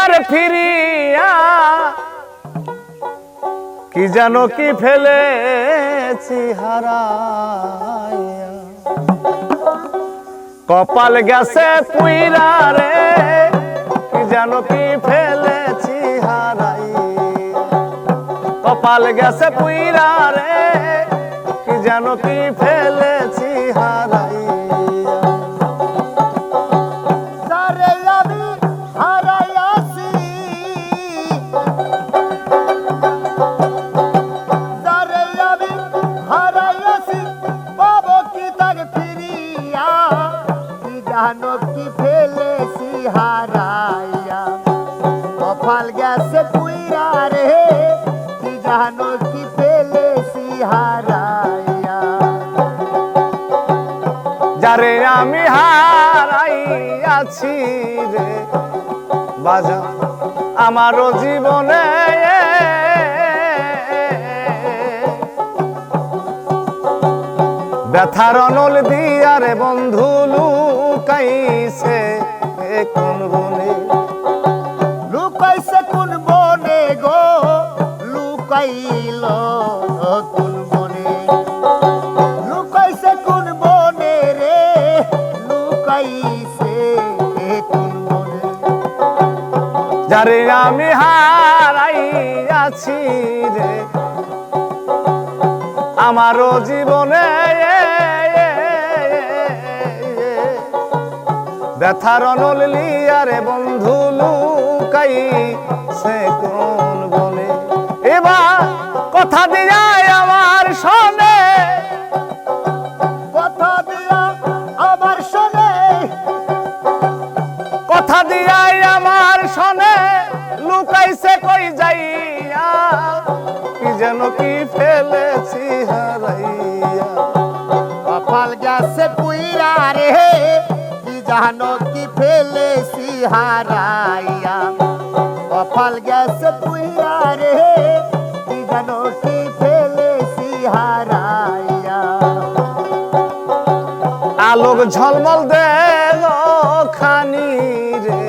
আর ফিরিয়া কি জানো কি ফেলেছি হারাইয়া? কপাল গেছে পুইরা রে, কি জানো কি ফেলেছি হারাইয়া? কপাল গেছে পুইরা রে, কি জানো কি ফেলেছি হারাইয়া? তার ফিরিয়া, কি জানো কি ফেলেছি হারাইয়া। কপাল গেছে পুইরা রে, কি জানো কি ফেলেছি হারাইয়া। যারে আমি হারাইয়াছি রে, বাজা আমারও জীবনে ব্যথার নল দিয়া রে বন্ধু লুকাইছে কোন বনে? লুকাইছে কোন বনে গো? লুকাইল কোন বনে? লুকাইছে কোন বনে রে? লুকাইছে কোন বনে? যারে আমি হারাইয়াছি রে আমারও জীবনে ব্যথার নল লিয়ারে বন্ধু লুকাই, সে কোন বলে এবার কথা দিয়াই আমার শোনে। কথা দিয়া আমার শোনে। আমার লুকাইছে কই যাইয়া? কি যেন কি ফেলেছি জানো কি ফেলেছি হারাইয়া? কপাল গেছে পুইরা রে, কি কি ফেলেছি হারাইয়া? আলোক ঝলমল দেল খানি রে,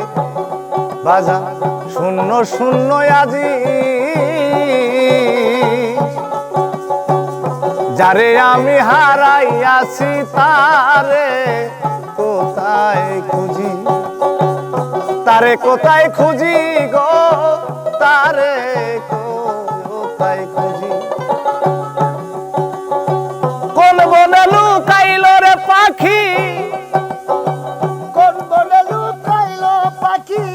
বাজা শূন্য শূন্য আজি। যারে আমি হারাইয়াছি তারে কোথায় খুঁজি? তারে কোথায় খুঁজি গো? তারে কোথায় খুঁজি? কোন বনে লুকাইল রে পাখি? কোন বলে লুকাইল পাখি?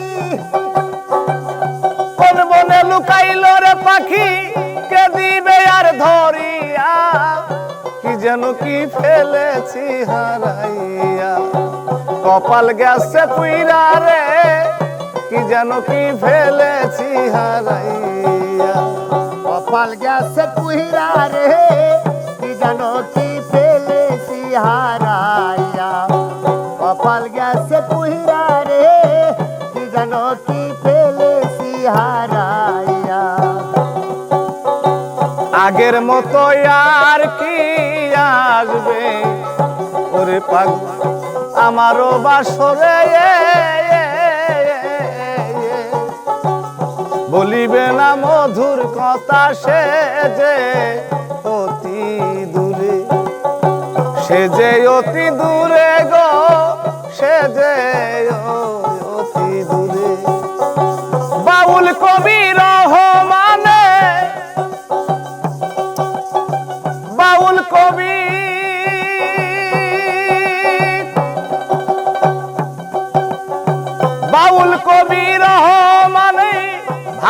কি যেন ফেলেছি হারাইয়া। কপাল গেছে পুইরা রে, কি যেন কি ফেলেছি হারাইয়া। কপাল গেছে পুইরা রে, কি জানো কি ফেলেছি হারাইয়া। কপাল গেছে পুইরা রে, কি জানো কি ফেলেছি হারাইয়া। আগের মতো আর কি আসবে। ওরে পাগ আমারও বাসরে বলিবে না মধুর কথা সে যে অতি দূরে। সে যে অতি দূরে গো, সে যে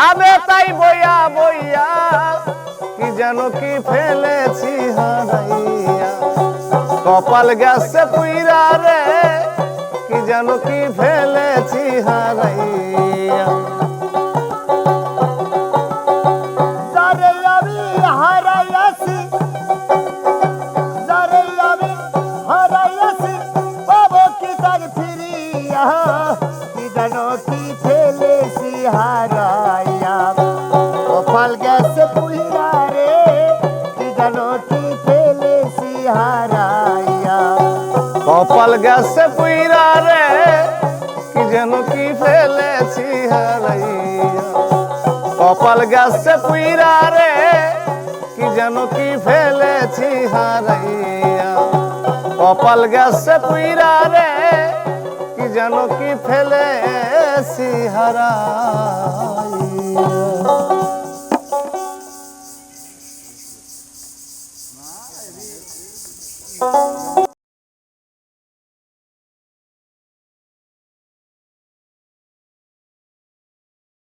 ভাবে তাই বইয়া বইয়া, কি যেন কি ফেলেছি হারাইয়া। কপাল গেছে পুইরা রে, কি যেন কি ফেলেছি হারাইয়া। গেছে পুইরা রে কি জানো কি ফেলেছি হারাইয়া কপাল গেছে পুইরা রে কি যেন কি ফেলেছি হারাইয়া কপাল গাছে পুইরা রে কি যেন কি ফেলেছি হারাইয়া কপাল গাছে পুইরা রে কি যেন কি ফেলেছি হারাইয়া 아, 여기.